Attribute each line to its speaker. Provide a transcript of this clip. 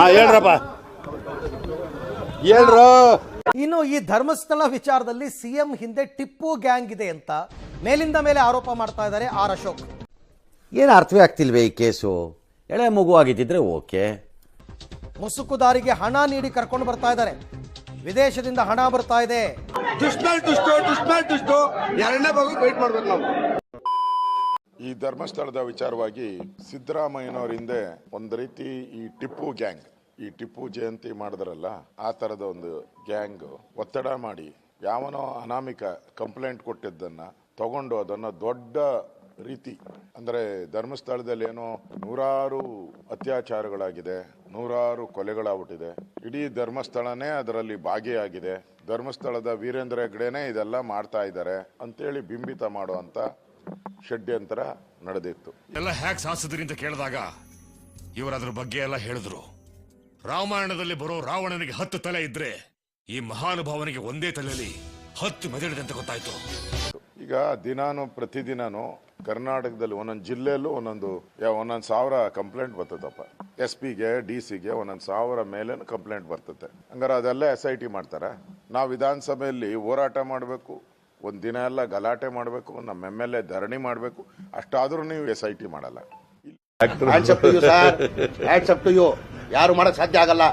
Speaker 1: ಹಾ ಹೇಳ್ರಪ್ಪ. ಹೇಳ್ರು.
Speaker 2: ಇನ್ನು ಈ ಧರ್ಮಸ್ಥಳ ವಿಚಾರದಲ್ಲಿ ಸಿಎಂ ಹಿಂದೆ ಟಿಪ್ಪು ಗ್ಯಾಂಗ್ ಇದೆ ಅಂತ ಮೇಲಿಂದ ಮೇಲೆ ಆರೋಪ ಮಾಡ್ತಾ ಇದ್ದಾರೆ ಆರ್ ಅಶೋಕ್.
Speaker 1: ಏನು ಅರ್ಥವೇ ಆಗ್ತಿಲ್ವೇ ಈ ಕೇಸು? ಎಳೆ ಮಗು ಆಗಿದ್ದಿದ್ರೆ ಓಕೆ.
Speaker 2: ಮುಸುಕುದಾರಿಗೆ ಹಣ ನೀಡಿ ಕರ್ಕೊಂಡು ಬರ್ತಾ ಇದ್ದಾರೆ. ವಿದೇಶದಿಂದ ಹಣ ಬರ್ತಾ ಇದೆ.
Speaker 3: ದುಷ್ಟು ದುಷ್ಟು. ಎರಡನೇ ಭಾಗಕ್ಕೆ ವೇಟ್ ಮಾಡ್ಬೇಕು ನಾವು.
Speaker 4: ಈ ಧರ್ಮಸ್ಥಳದ ವಿಚಾರವಾಗಿ ಸಿದ್ದರಾಮಯ್ಯನವ್ರ ಹಿಂದೆ ಒಂದು ರೀತಿ ಈ ಟಿಪ್ಪು ಗ್ಯಾಂಗ್, ಈ ಟಿಪ್ಪು ಜಯಂತಿ ಮಾಡಿದ್ರಲ್ಲ, ಆ ಥರದ ಒಂದು ಗ್ಯಾಂಗ್ ಒತ್ತಡ ಮಾಡಿ ಯಾವನೋ ಅನಾಮಿಕ ಕಂಪ್ಲೇಂಟ್ ಕೊಟ್ಟಿದ್ದನ್ನು ತಗೊಂಡು ಅದನ್ನು ದೊಡ್ಡ ರೀತಿ, ಅಂದರೆ ಧರ್ಮಸ್ಥಳದಲ್ಲಿ ಏನೋ ನೂರಾರು ಅತ್ಯಾಚಾರಗಳಾಗಿದೆ, ನೂರಾರು ಕೊಲೆಗಳಾಗ್ಬಿಟ್ಟಿದೆ, ಇಡೀ ಧರ್ಮಸ್ಥಳನೇ ಅದರಲ್ಲಿ ಭಾಗಿಯಾಗಿದೆ, ಧರ್ಮಸ್ಥಳದ ವೀರೇಂದ್ರ ಹೆಗ್ಡೆನೇ ಇದೆಲ್ಲ ಮಾಡ್ತಾ ಇದ್ದಾರೆ ಅಂತೇಳಿ ಬಿಂಬಿತ ಮಾಡುವಂತ ಷಡ್ಯಂತರ ನಡೆದಿತ್ತು.
Speaker 5: ಎಲ್ಲ ಹ್ಯಾಕ್ ಸಾಸಿದ್ರಿ ಅಂತ ಕೇಳಿದಾಗ ಇವರು ಅದ್ರ ಬಗ್ಗೆ ಎಲ್ಲ ಹೇಳಿದ್ರು. ರಾಮಾಯಣದಲ್ಲಿ ಬರೋ ರಾವಣನಿಗೆ ಹತ್ತು ತಲೆ ಇದ್ರೆ ಈ ಮಹಾನುಭಾವನಿಗೆ ಒಂದೇ ತಲೆಯಲ್ಲಿ ಹತ್ತು ಮೆದಳಿದೆ ಅಂತ ಗೊತ್ತಾಯ್ತು.
Speaker 4: ಈಗ ದಿನಾನು ಪ್ರತಿದಿನಾನು ಕರ್ನಾಟಕದಲ್ಲಿ ಒಂದೊಂದು ಜಿಲ್ಲೆಯಲ್ಲೂ ಒಂದೊಂದು ಯಾ ಒಂದೊಂದು ಸಾವಿರ ಕಂಪ್ಲೇಂಟ್ ಬರ್ತದಪ್ಪ. ಎಸ್ ಪಿಗೆ ಡಿ ಸಿಗೆ ಒಂದೊಂದು ಸಾವಿರ ಮೇಲೆ ಕಂಪ್ಲೇಂಟ್ ಬರ್ತದೆ ಹಂಗಾರೆ ಅದೆಲ್ಲ ಎಸ್ ಐ ಟಿ ಮಾಡ್ತಾರೆ? ನಾವು ವಿಧಾನಸಭೆಯಲ್ಲಿ ಹೋರಾಟ ಮಾಡಬೇಕು ಒಂದು ದಿನ ಎಲ್ಲ ಗಲಾಟೆ ಮಾಡಬೇಕು ನಮ್ಮ ಎಂ ಎಲ್ ಎ ಧರಣಿ ಮಾಡಬೇಕು, ಅಷ್ಟಾದ್ರೂ ನೀವು ಎಸ್ ಐ ಟಿ ಮಾಡಲ್ಲ.
Speaker 6: ಯಾರು ಮಾಡಕ್ ಸಾಧ್ಯ ಆಗಲ್ಲ.